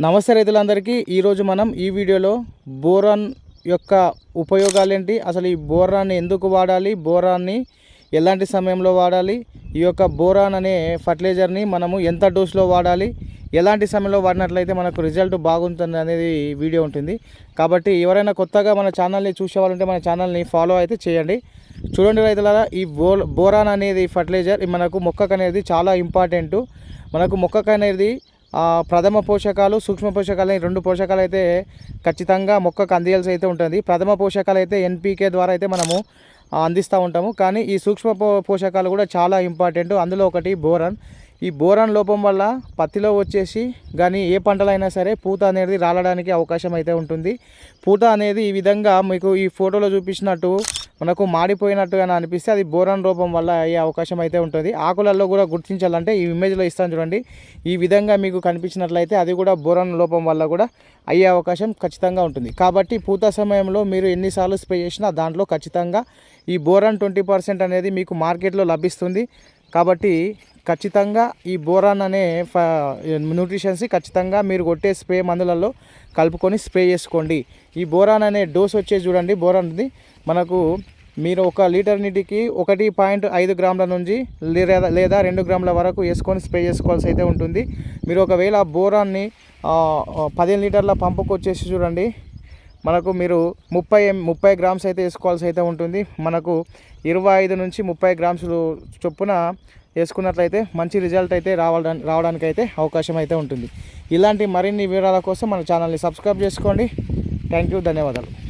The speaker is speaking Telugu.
నమస్తే రైతులందరికీ. ఈరోజు మనం ఈ వీడియోలో బోరాన్ యొక్క ఉపయోగాలు ఏంటి అసలు ఈ బోరాన్ని ఎందుకు వాడాలి? బోరాన్ని ఎలాంటి సమయంలో వాడాలి? ఈ యొక్క బోరాన్ అనే ఫర్టిలైజర్ని మనము ఎంత డోస్లో వాడాలి? ఎలాంటి సమయంలో వాడినట్లయితే మనకు రిజల్ట్ బాగుంటుంది అనేది వీడియో ఉంటుంది. కాబట్టి ఎవరైనా కొత్తగా మన ఛానల్ని చూసేవాళ్ళంటే మన ఛానల్ని ఫాలో అయితే చేయండి. చూడండి రైతులారా ఈ బో బోరాన్ అనేది ఫర్టిలైజర్. మనకు మొక్కకు అనేది చాలా ఇంపార్టెంట్. మనకు మొక్కకు అనేది ప్రథమ పోషకాలు సూక్ష్మ పోషకాలు రెండు పోషకాలు అయితే ఖచ్చితంగా మొక్కకు అందియాల్సి అయితే ఉంటుంది. ప్రథమ పోషకాలు అయితే ఎన్పీకే ద్వారా అయితే మనము అందిస్తూ ఉంటాము. కానీ ఈ సూక్ష్మ పో పోషకాలు కూడా చాలా ఇంపార్టెంట్. అందులో ఒకటి బోరాన్. ఈ బోరాన్ లోపం వల్ల పత్తిలో వచ్చేసి కానీ ఏ పంటలైనా సరే పూత అనేది రాలడానికి అవకాశం అయితే ఉంటుంది. పూత అనేది ఈ విధంగా మీకు ఈ ఫోటోలో చూపించినట్టు మనకు మాడిపోయినట్టుగా అనిపిస్తే అది బోరాన్ రూపం వల్ల అయ్యే అవకాశం అయితే ఉంటుంది. ఆకులలో కూడా గుర్తించాలంటే ఈ ఇమేజ్లో ఇస్తాను చూడండి. ఈ విధంగా మీకు కనిపించినట్లయితే అది కూడా బోరాన్ లోపం వల్ల కూడా అయ్యే అవకాశం ఖచ్చితంగా ఉంటుంది. కాబట్టి పూత సమయంలో మీరు ఎన్నిసార్లు స్ప్రే చేసినా దాంట్లో ఖచ్చితంగా ఈ బోరాన్ ట్వంటీ పర్సెంట్ అనేది మీకు మార్కెట్లో లభిస్తుంది. కాబట్టి ఖచ్చితంగా ఈ బోరాన్ అనే ఫ న్యూట్రిషన్స్ని ఖచ్చితంగా మీరు కొట్టే స్ప్రే మందులలో కలుపుకొని స్ప్రే చేసుకోండి. ఈ బోరాన్ అనే డోస్ వచ్చేసి చూడండి. బోరాన్ది మనకు మీరు ఒక లీటర్ నీటికి ఒకటి పాయింట్ ఐదు గ్రాముల నుంచి లేదా లేదా రెండు గ్రాముల వరకు వేసుకొని స్ప్రే చేసుకోవాల్సి అయితే ఉంటుంది. మీరు ఒకవేళ బోరాన్ని పదిహేను లీటర్ల పంపుకు వచ్చేసి చూడండి. మనకు మీరు ముప్పై ముప్పై గ్రామ్స్ అయితే వేసుకోవాల్సి అయితే ఉంటుంది. మనకు ఇరవై ఐదు నుంచి ముప్పై గ్రామ్స్ చొప్పున వేసుకున్నట్లయితే మంచి రిజల్ట్ అయితే రావడానికి రావడానికి అయితే అవకాశం అయితే ఉంటుంది. ఇలాంటి మరిన్ని వివరాల కోసం మన ఛానల్ని సబ్స్క్రైబ్ చేసుకోండి. థ్యాంక్ యూ ధన్యవాదాలు.